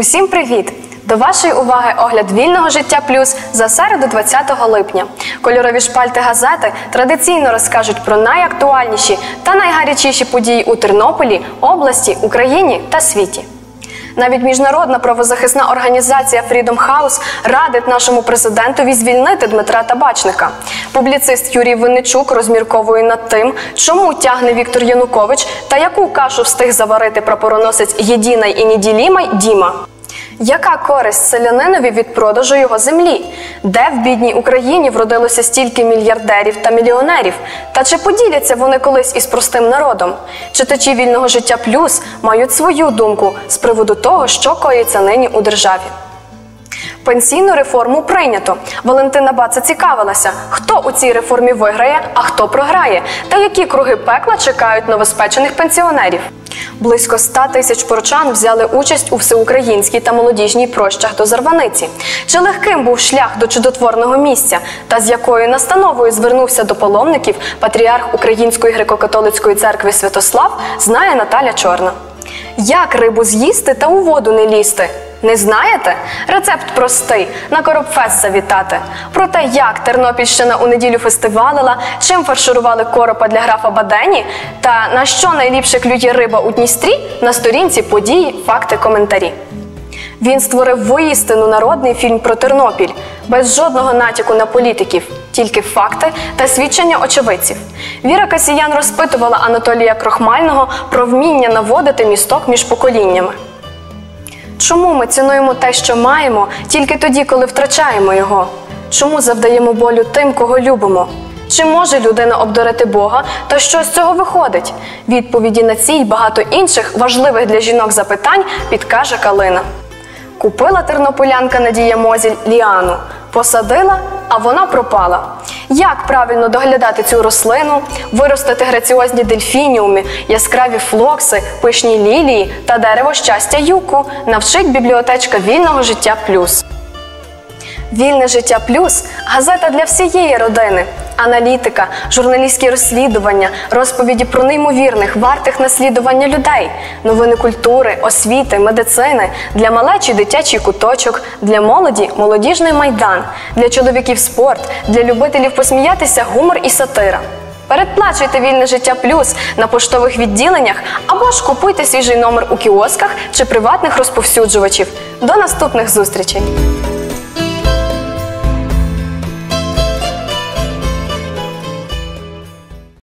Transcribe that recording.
Усім привіт! До вашої уваги огляд вільного життя плюс за середу 20 липня. Кольорові шпальти газети традиційно розкажуть про найактуальніші та найгарячіші події у Тернополі, області, Україні та світі. Навіть міжнародна правозахисна організація Freedom House радить нашому президентові звільнити Дмитра Табачника. Публіцист Юрій Винничук розмірковує над тим, чому тягне Віктор Янукович та яку кашу встиг заварити прапороносець єдиний і неділімай Діма. Яка користь селянинові від продажу його землі? Де в бідній Україні вродилося стільки мільярдерів та мільйонерів? Та чи поділяться вони колись із простим народом? Читачі вільного життя плюс мають свою думку з приводу того, що коїться нині у державі. Пенсійну реформу прийнято. Валентина Баца цікавилася, хто у цій реформі виграє, а хто програє, та які круги пекла чекають новоспечених пенсіонерів. Близько 100 тисяч порчан взяли участь у всеукраїнській та молодіжній прощах до Зарваниці. Чи легким був шлях до чудотворного місця, та з якою настановою звернувся до паломників патріарх Української греко-католицької церкви Святослав, знає Наталя Чорна. Як рибу з'їсти та у воду не лізти? Не знаєте? Рецепт простий на коропфест завітати. Про те, як Тернопільщина у неділю фестивалила, чим фарширували коропа для графа Бадені, та на що найліпше клює риба у Дністрі на сторінці події, факти, коментарі. Він створив воістину народний фільм про Тернопіль без жодного натяку на політиків, тільки факти та свідчення очевидців. Віра Касіян розпитувала Анатолія Крохмального про вміння наводити місток між поколіннями. Чому ми цінуємо те, що маємо, тільки тоді, коли втрачаємо його? Чому завдаємо болю тим, кого любимо? Чи може людина обдурити Бога, та що з цього виходить? Відповіді на ці й багато інших важливих для жінок запитань підкаже Калина. Купила тернополянка Надія Мозіль ліану, посадила, а вона пропала. Як правильно доглядати цю рослину, виростити граціозні дельфініуми, яскраві флокси, пишні лілії та дерево щастя юку, навчить бібліотечка вільного життя плюс. Вільне життя плюс газета для всієї родини. Аналітика, журналістські розслідування, розповіді про неймовірних, вартих наслідування людей, новини культури, освіти, медицини, для малечі дитячий куточок, для молоді молодіжний майдан, для чоловіків спорт, для любителів посміятися гумор і сатира. Передплачуйте вільне життя плюс на поштових відділеннях або ж купуйте свіжий номер у кіосках чи приватних розповсюджувачів. До наступних зустрічей!